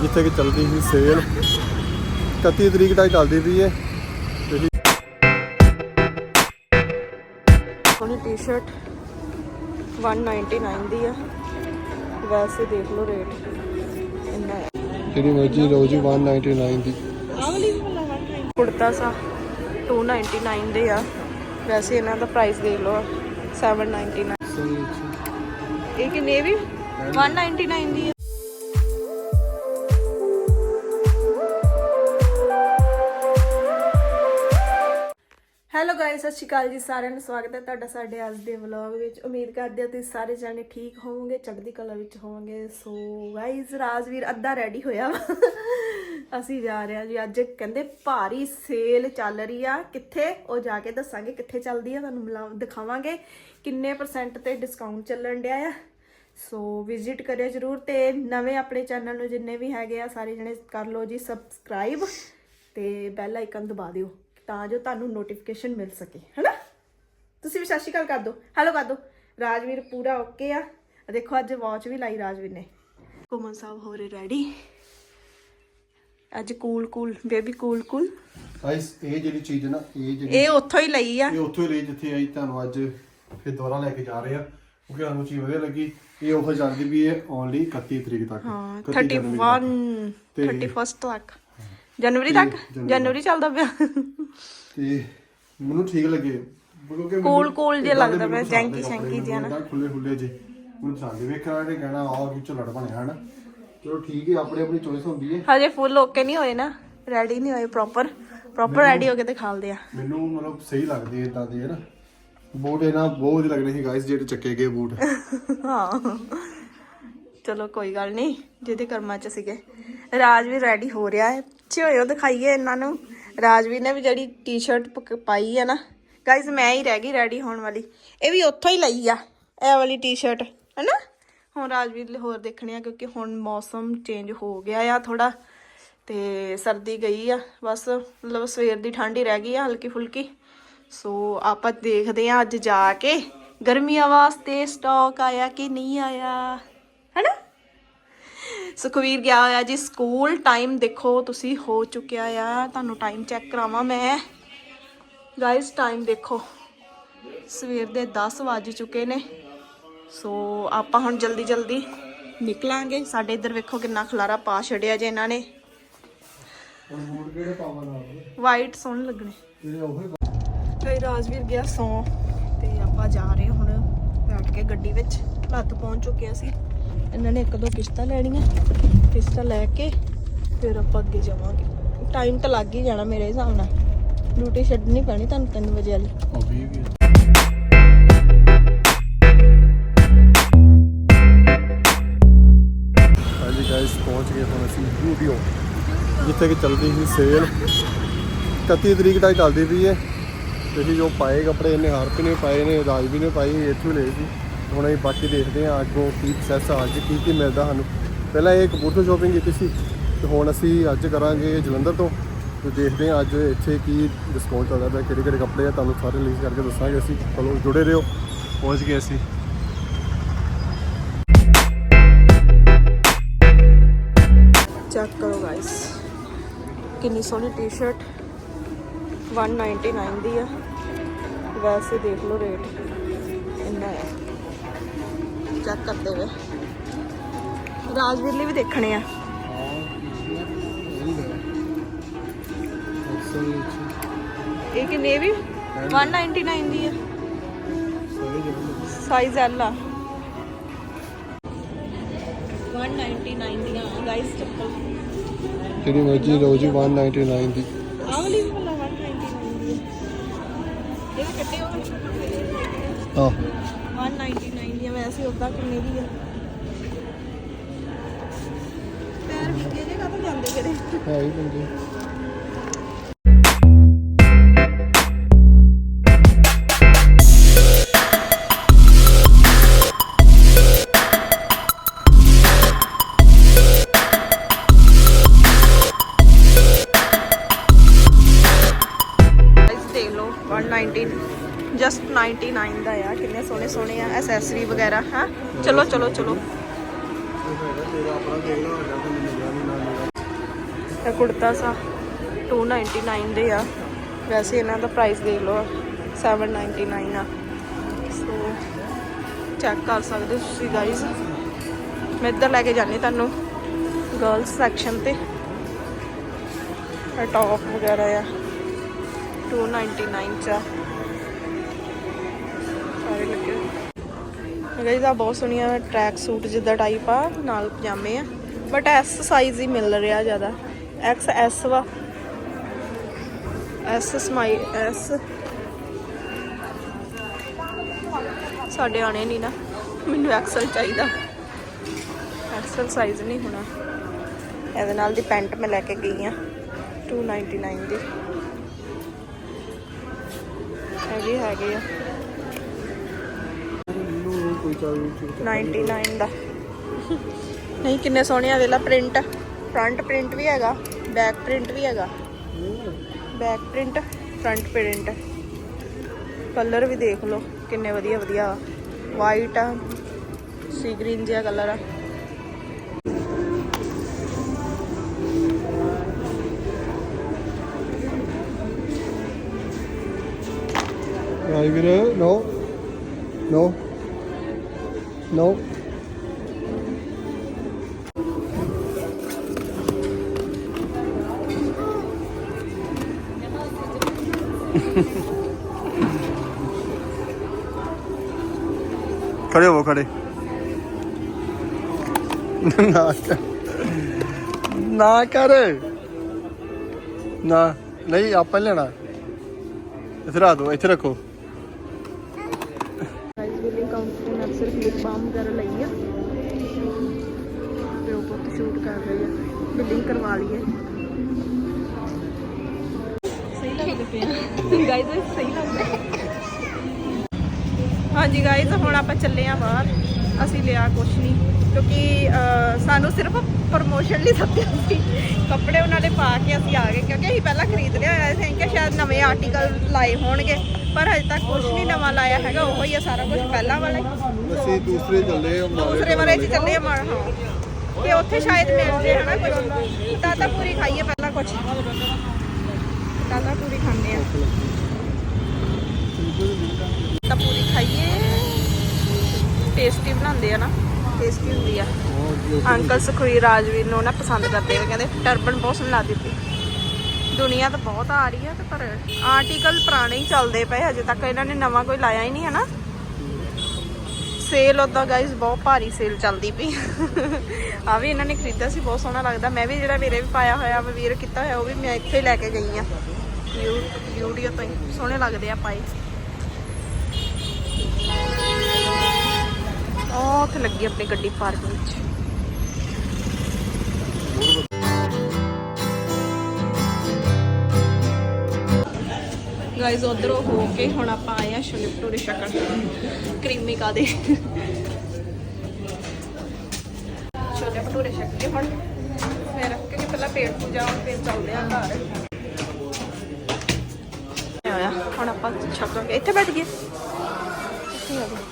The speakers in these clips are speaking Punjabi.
ਜਿੱਥੇ ਕਿ ਚੱਲਦੀ ਸੀ ਸੇਲ। 31 ਤਰੀਕ ਤੱਕ ਚੱਲਦੀ ਪਈ ਹੈ ਤੁਸੀਂ ਸੋਹਣੀ ਟੀ-ਸ਼ਰਟ 199 ਦੀ ਆ। ਵੈਸੇ ਦੇਖ ਲਓ ਰੇਟ ਇੰਨਾ ਹੈ। ਜਿਹੜੀ ਮਰਜ਼ੀ ਲਓ ਜੀ 199 ਦੀ। ਕੁੜਤਾ ਸਾ 299 ਦੇ ਆ। ਵੈਸੇ ਇਹਨਾਂ ਦਾ ਪ੍ਰਾਈਸ ਦੇਖ ਲਓ 799 ਇਹ ਕਿੰਨੇ ਵੀ? 199 ਦੀ ਆ। ਗਾਇਸ ਸਤਿ ਸ਼੍ਰੀ ਅਕਾਲ ਜੀ ਸਾਰਿਆਂ ਨੂੰ, ਸਵਾਗਤ ਹੈ ਤੁਹਾਡਾ ਸਾਡੇ ਅੱਜ ਦੇ ਵਲੌਗ ਵਿੱਚ। ਉਮੀਦ ਕਰਦੇ ਹਾਂ ਤੁਸੀਂ ਸਾਰੇ ਜਾਣੇ ਠੀਕ ਹੋਵੋਗੇ, ਚੜ੍ਹਦੀ ਕਲਾ ਵਿੱਚ ਹੋਵੋਗੇ। ਸੋ ਗਾਇਸ ਰਾਜਵੀਰ ਅੱਧਾ ਰੈਡੀ ਹੋਇਆ ਵਾ। ਅਸੀਂ ਜਾ ਰਹੇ ਹਾਂ ਜੀ, ਅੱਜ ਕਹਿੰਦੇ ਭਾਰੀ ਸੇਲ ਚੱਲ ਰਹੀ ਆ। ਕਿੱਥੇ? ਉਹ ਜਾ ਕੇ ਦੱਸਾਂਗੇ ਕਿੱਥੇ ਚੱਲਦੀ ਆ, ਤੁਹਾਨੂੰ ਮਿਲਾ ਦਿਖਾਵਾਂਗੇ ਕਿੰਨੇ ਪਰਸੈਂਟ ਤੇ ਡਿਸਕਾਊਂਟ ਚੱਲਣ ਡਿਆ ਆ। ਸੋ ਵਿਜ਼ਿਟ ਕਰਿਓ ਜਰੂਰ ਤੇ ਨਵੇਂ ਆਪਣੇ ਚੈਨਲ ਨੂੰ ਜਿੰਨੇ ਵੀ ਹੈਗੇ ਆ, ਸਾਰੇ ਜਣੇ ਕਰ ਲਓ ਜੀ ਸਬਸਕ੍ਰਾਈਬ ਤੇ ਬੈਲ ਆਈਕਨ ਦਬਾ ਦਿਓ। ਤਾਂ ਜੋ ਤੁਹਾਨੂੰ ਨੋਟੀਫਿਕੇਸ਼ਨ ਮਿਲ ਸਕੇ ਹੈਨਾ? ਤੁਸੀਂ ਵੀ ਸਤਿ ਸ਼੍ਰੀ ਅਕਾਲ ਕਰ ਦਿਓ। ਹੈਲੋ ਕਰ ਦਿਓ। ਰਾਜਵੀਰ ਪੂਰਾ ਓਕੇ ਆ। ਦੇਖੋ ਅੱਜ ਵਾਚ ਵੀ ਲਾਈ ਰਾਜਵੀਰ ਨੇ। ਕੁਮਨ ਸਾਹਿਬ ਹੋ ਰਹੇ ਰੈਡੀ ਅੱਜ cool cool baby cool cool guys ਇਹ ਜਿਹੜੀ ਚੀਜ਼ ਹੈ ਨਾ ਇਹ ਜਿਹੜੀ ਇਹ ਉੱਥੋਂ ਹੀ ਲਈ ਆ। ਇਹ ਉੱਥੋਂ ਹੀ ਲਈ ਜਿੱਥੇ ਆਈ ਤੁਹਾਨੂੰ ਅੱਜ ਫਿਰ ਦੁਬਾਰਾ ਲੈ ਕੇ ਜਾ ਰਹੇ ਆ। ਕਿਉਂਕਿ ਸਾਨੂੰ ਚੀਜ਼ ਵਧੀਆ ਲੱਗੀ। ਇਹ ਉਹ ਚੱਲਦੀ ਵੀ ਹੈ ਓਨਲੀ 31 ਤਰੀਕ ਤੱਕ। ਹਾਂ 31 ਜਨਵਰੀ ਤੱਕ। 31 ਤੇ- 31 ਤੱਕ। ਜਨਵਰੀ ਤੱਕ? ਜਨਵਰੀ। ਚੱਲਦਾ ਪਿਆ। ਤੇ ਮੈਨੂੰ ਠੀਕ ਲੱਗੇ। ਕਿਉਂਕਿ Cool cool ਜਿਹਾ ਲੱਗਦਾ ਪਿਆ, ਜੈਂਕੀ ਸ਼ੈਂਕੀ ਜਿਹਾ ਨਾ। ਖੁੱਲੇ ਖੁੱਲੇ ਜੇ। ਮੈਨੂੰ ਪਸੰਦ ਵੇਖਣਾ ਤੇ ਕਹਿਣਾ ਆਹ ਕੀ ਝਲੜ ਬਣਿਆ ਹਨ। ਚਲੋ ਠੀਕ ਹੈ ਆਪਣੀ ਆਪਣੀ ਚੋਇਸ ਹੁੰਦੀ ਹੈ ਹਜੇ ਫੁੱਲ ਓਕੇ ਨਹੀਂ ਹੋਏ ਨਾ। ਰੈਡੀ ਨਹੀਂ ਹੋਏ ਪ੍ਰੋਪਰ ਪ੍ਰੋਪਰ ਰੈਡੀ ਹੋ ਕੇ ਦਿਖਾਲਦੇ ਆ। ਮੈਨੂੰ ਮਤਲਬ ਸਹੀ ਲੱਗਦੀ ਹੈ ਇਦਾਂ ਦੇ ਹੈ ਨਾ ਬੂਟ ਇਹਨਾਂ ਬਹੁਤ ਵਧੀਆ ਲੱਗਣੇ ਸੀ ਗਾਇਸ ਜਿਹੜੇ ਚੱਕੇ ਗਏ ਬੂਟ। ਹਾਂ। ਚਲੋ ਕੋਈ ਗੱਲ ਨਹੀਂ ਜਿਹਦੇ ਕਰਮਾਂ ਚ ਸੀਗੇ। ਰਾਜਵੀਰ ਰੈਡੀ ਹੋ ਰਿਹਾ ਹੈ। ਚਿਓਇਓ ਦਿਖਾਈਏ ਇਹਨਾਂ ਨੂੰ। ਰਾਜਵੀਰ ਨੇ ਵੀ ਜਿਹੜੀ ਟੀ-ਸ਼ਰਟ ਪਾਈ ਹੈ ਨਾ। ਗਾਇਸ ਮੈਂ ਹੀ ਰਹਿ ਗਈ ਰੈਡੀ ਹੋਣ ਵਾਲੀ। ਇਹ ਵੀ ਉੱਥੋਂ ਹੀ ਲਈ ਆ, ਇਹ ਵਾਲੀ ਟੀ-ਸ਼ਰਟ ਹੈਨਾ? ਹੁਣ ਰਾਜਵੀਰ ਹੋਰ ਦੇਖਣੇ ਆ, ਕਿਉਂਕਿ ਹੁਣ ਮੌਸਮ ਚੇਂਜ ਹੋ ਗਿਆ ਆ ਥੋੜਾ ਤੇ ਸਰਦੀ ਗਈ ਆ। ਬਸ, ਮਤਲਬ ਸਵੇਰ ਦੀ ਠੰਡ ਹੀ ਰਹਿ ਗਈ ਆ ਹਲਕੀ ਫੁਲਕੀ ਸੋ ਆਪਾਂ ਦੇਖਦੇ ਆ ਅੱਜ ਜਾ ਕੇ ਗਰਮੀਆਂ ਵਾਸਤੇ ਸਟਾਕ ਆਇਆ ਕਿ ਨਹੀਂ ਆਇਆ, ਹੈਨਾ? ਸੁਖਵੀਰ ਗਿਆ ਹੋਇਆ ਜੀ ਸਕੂਲ ਟਾਈਮ ਦੇਖੋ ਤੁਸੀਂ ਹੋ ਚੁੱਕਿਆ ਆ। ਤੁਹਾਨੂੰ ਟਾਈਮ ਚੈੱਕ ਕਰਾਵਾਂ ਮੈਂ। ਗਾਇਸ ਟਾਈਮ ਦੇਖੋ। ਸਵੇਰ ਦੇ 10 ਵੱਜ ਚੁੱਕੇ ਨੇ। ਸੋ ਆਪਾਂ ਹੁਣ ਜਲਦੀ ਜਲਦੀ ਨਿਕਲਾਂਗੇ। ਸਾਡੇ ਇੱਧਰ ਵੇਖੋ ਕਿੰਨਾ ਖਲਾਰਾ ਪਾ ਛੜਿਆ ਜੇ ਇਹਨਾਂ ਨੇ। ਹੁਣ ਬੂਟ ਕਿਹੜੇ ਪਾਵਾਂ ਨਾਲ? ਵਾਈਟ ਸੋਹਣੇ ਲੱਗਣੇ। ਉਹ ਕਈ ਰਾਜਵੀਰ ਗਿਆ ਸੌ। ਤੇ ਆਪਾਂ ਜਾ ਰਹੇ ਹੁਣ ਬੈਠ ਕੇ ਗੱਡੀ ਵਿੱਚ। ਲੱਤ ਪਹੁੰਚ ਚੁੱਕੇ ਅਸੀਂ ਇਹਨਾਂ ਨੇ ਇੱਕ ਦੋ ਕਿਸ਼ਤਾਂ ਲੈਣੀਆਂ, ਕਿਸ਼ਤਾਂ ਲੈ ਕੇ ਫਿਰ ਆਪਾਂ ਅੱਗੇ ਜਾਵਾਂਗੇ। ਟਾਈਮ ਤਾਂ ਲੱਗ ਹੀ ਜਾਣਾ ਮੇਰੇ ਹਿਸਾਬ ਨਾਲ। ਡਿਊਟੀ ਛੱਡਣੀ ਪੈਣੀ ਤੁਹਾਨੂੰ 3 ਵਜੇ ਵਾਲੀ। ਹੌਬੀ ਵੀ ਗਾਇਸ ਪਹੁੰਚ ਗਏ ਹੁਣ ਅਸੀਂ ਵੀਡੀਓ ਜਿੱਥੇ ਕਿ ਚੱਲਦੀ ਸੀ ਸੇਲ 31 ਤਰੀਕ ਤੱਕ ਚੱਲਦੀ ਪਈ ਹੈ। ਤੇ ਜੋ ਪਾਏ ਕੱਪੜੇ, ਇਹਨੇ ਹਰਪ ਨੇ ਪਾਏ ਨੇ, ਰਾਜਵੀ ਨੇ ਪਾਈ, ਇੱਥੋਂ ਲਏ ਸੀ। ਹੁਣ ਅਸੀਂ ਬਾਕੀ ਦੇਖਦੇ ਹਾਂ ਅੱਗੋਂ ਕੀ ਪ੍ਰੋਸੈਸ ਆ ਅੱਜ ਕੀ ਕੀ ਮਿਲਦਾ ਸਾਨੂੰ। ਪਹਿਲਾਂ ਇਹ ਕਪੂਰਥਲੇ ਸ਼ੋਪਿੰਗ ਕੀਤੀ ਸੀ, ਤੇ ਹੁਣ ਅਸੀਂ ਅੱਜ ਕਰਾਂਗੇ ਜਲੰਧਰ ਤੋਂ। ਤੇ ਦੇਖਦੇ ਹਾਂ ਅੱਜ ਇੱਥੇ ਕੀ ਡਿਸਕਾਊਂਟ ਚੱਲਦਾ ਪਿਆ ਕਿਹੜੇ ਕਿਹੜੇ ਕੱਪੜੇ ਆ, ਤੁਹਾਨੂੰ ਸਾਰੇ ਰਿਲੀਜ਼ ਕਰਕੇ ਦੱਸਾਂਗੇ ਅਸੀਂ। ਚਲੋ, ਜੁੜੇ ਰਹੋ। ਪਹੁੰਚ ਗਏ ਅਸੀਂ। ਚੈੱਕ ਕਰੋ ਗਾਇਸ ਕਿੰਨੀ ਸੋਹਣੀ ਟੀ-ਸ਼ਰਟ 199 ਦੀ ਆ। ਵੈਸੇ ਦੇਖ ਲਓ ਰੇਟ ਇੰਨਾ ਹੈ ਚੈੱਕ ਕਰਦੇ ਵੇ ਰਾਜਵੀਰ ਲਈ ਵੀ ਦੇਖਣੇ ਆ। ਇਹ ਕਿੰਨੇ ਵੀ? 199 ਦੀ ਆ ਸਾਈਜ਼ ਐਲ ਆ। 199 ਦੀਆਂ ਗਾਇਸ ਚੱਪਲ। ਜਿਹੜੀ ਮਰਜ਼ੀ ਲਓ ਜੀ 199 ਦੀ। ਆਹ ਵਾਲੀ ਵੀ ਭਲਾ 199 ਦੀ ਹੈ। ਇਹ ਕੱਟੇ ਹੋ ਹਾਂ 199 ਦੀ ਹੈ ਵੈਸੇ ਉਦਾਂ ਕਿੰਨੇ ਦੀ ਹੈ ਪੈਰ ਵਿਕੇ ਜੇ ਕਾਹਤੋਂ ਜਾਂਦੇ ਕਿਹੜੇ? ਹੈ ਹੀ ਬੰਦੇ। ਚਲੋ। ਚਲੋ ਚਲੋ ਤੇਰਾ ਆਪਣਾ ਦੇਖ ਲਾ ਇਹ ਕੁੜਤਾ ਸਾ 299 ਦੇ ਆ। ਵੈਸੇ ਇਹਨਾਂ ਦਾ ਪ੍ਰਾਈਸ ਦੇਖ ਲਓ 799 ਆ। ਸੋ ਚੈੱਕ ਕਰ ਸਕਦੇ ਹੋ ਤੁਸੀਂ ਗਾਈਜ਼ ਮੈਂ ਇੱਧਰ ਲੈ ਕੇ ਜਾਣੀ ਤੁਹਾਨੂੰ ਗਰਲਸ ਸੈਕਸ਼ਨ ਤੇ। ਇਹ ਟੌਪ ਵਗੈਰਾ ਆ। 299 ਚ ਆ। ਸਾਰੇ ਲੱਗੇ। ਗਾਈਜ਼ ਆ ਬਹੁਤ ਸੋਹਣੀਆਂ ਟਰੈਕ ਸੂਟ ਜਿੱਦਾਂ ਟਾਈਪ ਆ, ਨਾਲ ਪਜਾਮੇ ਆ। ਬਟ ਐਸ ਸਾਈਜ਼ ਹੀ ਮਿਲ ਰਿਹਾ ਜ਼ਿਆਦਾ। ਐਕਸ ਐਸ ਵਾ। ਐਸ ਸਮਾਈ ਐਸ ਸਾਡੇ ਆਣੇ ਨਹੀਂ ਨਾ। ਮੈਨੂੰ ਐਕਸਲ ਚਾਹੀਦਾ। ਐਕਸਲ ਸਾਈਜ਼ ਨਹੀਂ ਹੋਣਾ। ਇਹਦੇ ਨਾਲ ਦੀ ਪੈਂਟ ਮੈਂ ਲੈ ਕੇ ਗਈ ਆ 299 ਦੀ। ਇਹ ਵੀ ਹੈਗੇ ਆ। ਕੋਈ ਚੱਲ 99 ਦਾ। ਨਹੀਂ ਕਿੰਨੇ ਸੋਹਣੇ ਆ ਵੇਲਾ ਪ੍ਰਿੰਟ ਫਰੰਟ ਪ੍ਰਿੰਟ ਵੀ ਹੈਗਾ ਬੈਕ ਪ੍ਰਿੰਟ ਵੀ ਹੈਗਾ। Back print front print colour ਵੀ ਦੇਖ ਲਓ ਕਿੰਨੇ ਵਧੀਆ ਵਧੀਆ। ਵਾਈਟ ਆ ਸੀ ਗ੍ਰੀਨ ਜਿਹਾ ਕਲਰ ਆ। ਰਾਜਵੀਰ ਨੋ ਨੋ ਨੋ ਖੜੇ ਹੋ ਖੜੇ ਨਾ ਕਰ ਨਾ ਕਰ ਨਾ ਨਹੀਂ ਆਪਾਂ ਨੀ ਲੈਣਾ ਇੱਥੇ ਰੱਖ ਦੋ ਇੱਥੇ ਵਗੈਰਾ ਲਈ ਆ। ਤੇ ਉਹ ਬਹੁਤ ਸ਼ੂਟ ਕਰ ਰਹੀ ਆ। ਬਿਲਿੰਗ ਕਰਵਾ ਲਈਏ। ਸਹੀ ਲੱਗਦੇ ਪਿਆ ਗਾਇਜ਼ ਸਹੀ ਲੱਗਦਾ। ਹਾਂਜੀ ਗਾਇਜ਼ ਹੁਣ ਆਪਾਂ ਚੱਲੇ ਆ ਬਾਹਰ। ਅਸੀਂ ਲਿਆ ਕੁਛ ਨਹੀਂ ਕਿਉਂਕਿ ਸਾਨੂੰ ਸਿਰਫ ਪ੍ਰਮੋਸ਼ਨ ਲਈ ਸੱਦਿਆ ਸੀ। ਕੱਪੜੇ ਉਹਨਾਂ ਨੇ ਪਾ ਕੇ ਅਸੀਂ ਆ ਗਏ ਕਿਉਂਕਿ ਅਸੀਂ ਪਹਿਲਾਂ ਖਰੀਦ ਲਿਆ ਹੋਇਆ ਸੀ। ਕਿ ਸ਼ਾਇਦ ਨਵੇਂ ਆਰਟੀਕਲ ਲਾਏ ਹੋਣਗੇ ਪਰ ਹਜੇ ਤੱਕ ਕੁਝ ਨਹੀਂ ਨਵਾਂ ਲਾਇਆ ਹੈਗਾ ਉਹੋ ਹੀ ਆ ਸਾਰਾ ਕੁਝ ਪਹਿਲਾਂ ਵਾਲਾ ਅਸੀਂ ਦੂਸਰੇ ਚੱਲੇ ਦੂਸਰੇ ਵਾਲੇ ਚ ਚੱਲੇ ਆ ਮਾਰ ਹਾਂ। ਤੇ ਉੱਥੇ ਸ਼ਾਇਦ ਮਿਲ ਜੇ ਹਨਾ ਕੁਝ ਦਾਦਾ ਪੂਰੀ ਖਾਈਏ ਪਹਿਲਾਂ ਕੁਝ ਦਾਦਾ ਪੂਰੀ ਖਾਂਦੇ ਆ। ਤਾਂ ਪੂਰੀ ਖਾਈਏ। ਟੇਸਟੀ ਬਣਾਉਂਦੇ ਆ ਨਾ ਟੇਸਟੀ ਹੁੰਦੀ ਆ। ਅੰਕਲ ਸੁਖਵੀਰ ਰਾਜਵੀਰ ਨੂੰ ਨਾ ਪਸੰਦ ਕਰਦੇ ਨੇ ਕਹਿੰਦੇ ਟਰਬਨ ਬਹੁਤ ਸੋਹਣੀ ਲੱਗਦੀ ਪਈ। ਦੁਨੀਆ ਤਾਂ ਬਹੁਤ ਆ ਰਹੀ ਆ ਤੇ ਪਰ ਆਰਟੀਕਲ ਪੁਰਾਣੇ ਹੀ ਚੱਲਦੇ ਪਏ ਅਜੇ ਤੱਕ ਇਹਨਾਂ ਨੇ ਨਵਾਂ ਕੋਈ ਲਾਇਆ ਹੀ ਨਹੀਂ ਹੈ ਨਾ। ਸੇਲ ਉਦਾਂ ਗਾਇਸ ਬਹੁਤ ਭਾਰੀ ਸੇਲ ਚੱਲਦੀ ਪਈ। ਆ ਵੀ ਇਹਨਾਂ ਨੇ ਖਰੀਦਿਆ ਸੀ, ਬਹੁਤ ਸੋਹਣਾ ਲੱਗਦਾ। ਮੈਂ ਵੀ ਜਿਹੜਾ ਮੇਰੇ ਵੀ ਪਾਇਆ ਹੋਇਆ ਵਾ ਵੀਰ ਕੀਤਾ ਹੋਇਆ, ਉਹ ਵੀ ਮੈਂ ਇੱਥੇ ਲੈ ਕੇ ਗਈ ਆ। ਵੀਡੀਓ ਤੋਂ ਸੋਹਣੇ ਲੱਗਦੇ ਆ ਪਾਏ। ਉਹ ਉੱਥੇ ਲੱਗੀ ਆਪਣੀ ਗੱਡੀ ਪਾਰਕ ਵਿੱਚ। ਗਾਇਜ਼ ਉਧਰੋਂ ਹੋ ਕੇ ਹੁਣ ਆਪਾਂ ਆਏ ਆ ਛੋਲੇ ਭਟੂਰੇ ਛਕਣ ਕਰੀਮੀ ਕਾਦੇ ਛੋਲੇ ਭਟੂਰੇ ਛਕ ਕੇ ਹੁਣ ਫਿਰ ਰੱਖ ਕੇ ਪਹਿਲਾਂ ਪੇਟ ਪੂਜਾ ਹੁਣ, ਫਿਰ ਚੱਲਦੇ ਆ ਘਰ। ਆਇਆ ਹੁਣ ਆਪਾਂ ਛਕਾਂਗੇ ਇੱਥੇ ਬੈਠ ਗਏ ਇੱਥੇ ਆ ਗਏ।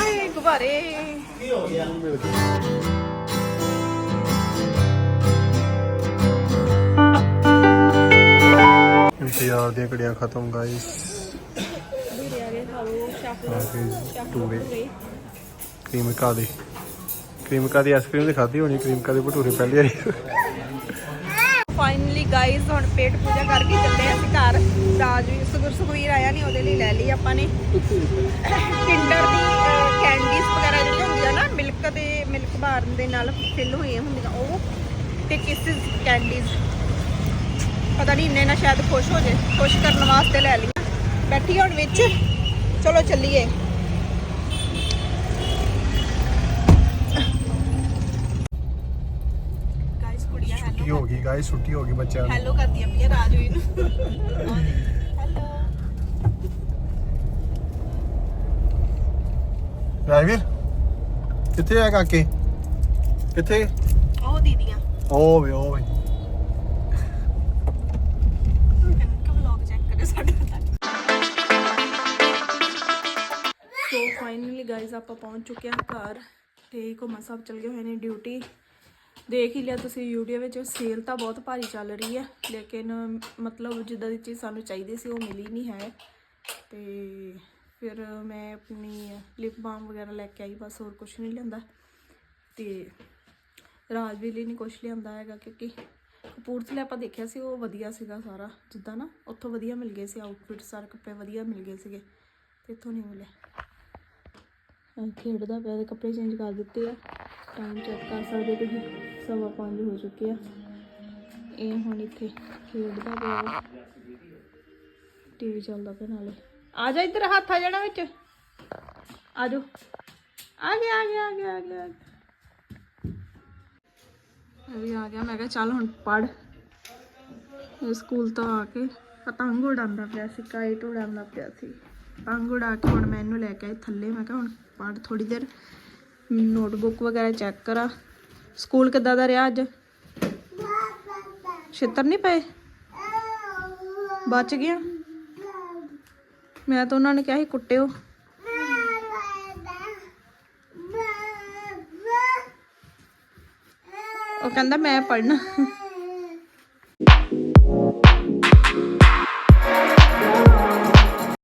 ਆਏ ਗੁਬਾਰੇ। ਇੰਤਜ਼ਾਰ ਦੀਆਂ ਘੜੀਆਂ ਖਤਮ ਗਾਇਸ ਵੀਰੇ ਆ ਗਏ ਖਾਓ ਸ਼ਾਪ ਆ ਗਏ ਟੂਰੇ ਕਰੀਮਕਾ ਦੇ। ਕਰੀਮਕਾ ਦੀ ਆਈਸਕ੍ਰੀਮ ਤੇ ਖਾਧੀ ਹੋਣੀ ਕਰੀਮਕਾ ਦੇ ਭਟੂਰੇ ਪਹਿਲੀ ਵਾਰੀ। ਫਾਈਨਲੀ ਗਾਇਜ਼ ਹੁਣ ਪੇਟ ਪੂਜਾ ਕਰਕੇ ਚੱਲੇ ਅਸੀਂ ਘਰ। ਰਾਜ ਵੀ ਸੁਖਰ ਸੁਖਵੀਰ ਆਇਆ ਨਹੀਂ ਉਹਦੇ ਲਈ ਲੈ ਲਈ ਆਪਾਂ ਨੇ। ਕਿੰਡਰ ਦੀ ਕੈਂਡੀਜ਼ ਵਗੈਰਾ ਜਿਹੜੀਆਂ ਹੁੰਦੀਆਂ ਨਾ ਮਿਲਕ ਦੇ ਮਿਲਕ ਬਾਰ ਦੇ ਨਾਲ ਫਿਲ ਹੋਈਆਂ ਹੁੰਦੀਆਂ, ਉਹ ਤੇ ਕਿਸਿਸ ਕੈਂਡੀਜ਼ ਪਤਾ ਨਹੀਂ ਇੰਨੇ ਨਾ ਸ਼ਾਇਦ ਖੁਸ਼ ਹੋ ਜੇ, ਖੁਸ਼ ਕਰਨ ਵਾਸਤੇ ਲੈ ਲਈਆਂ। ਬੈਠੀ ਹੁਣ ਵਿੱਚ। ਚਲੋ ਚੱਲੀਏ ਗਾਇਜ਼ ਕੁੜੀਆਂ ਛੁੱਟੀ ਹੋ ਗਈ ਗਾਇਸ ਛੁੱਟੀ ਹੋ ਗਈ ਬੱਚਿਆਂ ਨੂੰ ਹੈਲੋ ਕਰਦੀਆਂ ਪਈਆਂ ਰਾਜਵੀਰ ਨੂੰ ਹੈਲੋ ਰਾਜਵੀਰ ਕਿੱਥੇ ਆ ਕਾਕੇ ਕਿੱਥੇ ਉਹ ਦੀਦੀਆਂ ਓ ਵੇ ਓ ਵੇ ਇਨਕਾ ਵਲੌਗ ਚੈੱਕ ਕਰੇ ਸਾਡੇ ਤੱਕ ਸੋ ਫਾਈਨਲੀ ਗਾਇਜ਼ ਆਪਾਂ ਪਹੁੰਚ ਚੁੱਕੇ ਹਾਂ ਘਰ ਤੇ ਘੁੰਮਾ ਸਾਹਿਬ ਚਲ ਗਏ ਹੋਏ ਨੇ ਡਿਊਟੀ ਦੇਖ ਹੀ ਲਿਆ ਤੁਸੀਂ ਵੀਡੀਓ ਵਿੱਚ ਸੇਲ ਤਾਂ ਬਹੁਤ ਭਾਰੀ ਚੱਲ ਰਹੀ ਹੈ, ਲੇਕਿਨ ਮਤਲਬ ਜਿੱਦਾਂ ਦੀ ਚੀਜ਼ ਸਾਨੂੰ ਚਾਹੀਦੀ ਸੀ ਉਹ ਮਿਲੀ ਨਹੀਂ ਹੈ। ਤੇ ਫਿਰ ਮੈਂ ਆਪਣੀ ਲਿਪ ਬਾਮ ਵਗੈਰਾ ਲੈ ਕੇ ਆਈ, ਬਸ ਹੋਰ ਕੁਝ ਨਹੀਂ ਲਿਆਂਦਾ। ਤੇ ਰਾਜਵੀਰ ਲਈ ਨਹੀਂ ਕੁਝ ਲਿਆਂਦਾ ਹੈਗਾ, ਕਿਉਂਕਿ ਕਪੂਰਥਲੇ ਆਪਾਂ ਦੇਖਿਆ ਸੀ, ਉਹ ਵਧੀਆ ਸੀਗਾ ਸਾਰਾ, ਜਿੱਦਾਂ ਨਾ ਉੱਥੋਂ ਵਧੀਆ ਮਿਲ ਗਏ ਸੀ ਆਊਟਫਿਟ ਸਾਰੇ ਕੱਪੜੇ ਵਧੀਆ ਮਿਲ ਗਏ ਸੀਗੇ, ਤੇ ਇੱਥੋਂ ਨਹੀਂ ਮਿਲੇ। ਖੇਡਦਾ ਪਿਆ ਤੇ ਕੱਪੜੇ ਚੇਂਜ ਕਰ ਦਿੱਤੇ ਆ। ਟਾਈਮ ਚੈੱਕ ਕਰ ਸਕਦੇ ਤੁਸੀਂ ਸਵਾ ਪੰਜ ਹੋ ਚੁੱਕੇ ਆ। ਇਹ ਹੁਣ ਇੱਥੇ ਖੇਡਦਾ ਪਿਆ ਟੀਵੀ ਚੱਲਦਾ ਪਿਆ ਨਾਲੇ। ਆ ਜਾ ਇੱਧਰ ਹੱਥ ਆ ਜਾਣਾ ਵਿੱਚ। ਆ ਜਾ ਆ ਗਿਆ ਆ ਗਿਆ ਆ ਗਿਆ ਆ ਗਿਆ। ਇਹ ਵੀ ਆ ਗਿਆ। ਮੈਂ ਕਿਹਾ ਚੱਲ ਹੁਣ ਪੜ ਸਕੂਲ ਤੋਂ ਆ ਕੇ ਪਤੰਗ ਉਡਾਉਂਦਾ ਪਿਆ ਸੀ ਕਾਈਟ ਉਡਾਉਂਦਾ ਪਿਆ ਸੀ। ਪਤੰਗ ਉਡਾ ਕੇ ਹੁਣ ਮੈਂ ਇਹਨੂੰ ਲੈ ਕੇ ਆਈ ਥੱਲੇ। ਮੈਂ ਕਿਹਾ ਹੁਣ ਪੜ ਥੋੜੀ ਦੇਰ। ਨੋਟਬੁੱਕ ਵਗੈਰਾ ਚੈੱਕ ਕਰਾਂ। ਸਕੂਲ ਕਿੱਦਾਂ ਦਾ ਰਿਹਾ ਅੱਜ? ਛਿੱਤਰ ਨਹੀਂ ਪਏ? ਬਚ ਗਿਆ? ਮੈਂ ਤਾਂ ਉਹਨਾਂ ਨੇ ਕਿਹਾ ਸੀ ਕੁੱਟਿਓ। ਉਹ ਕਹਿੰਦਾ ਮੈਂ ਪੜਨਾ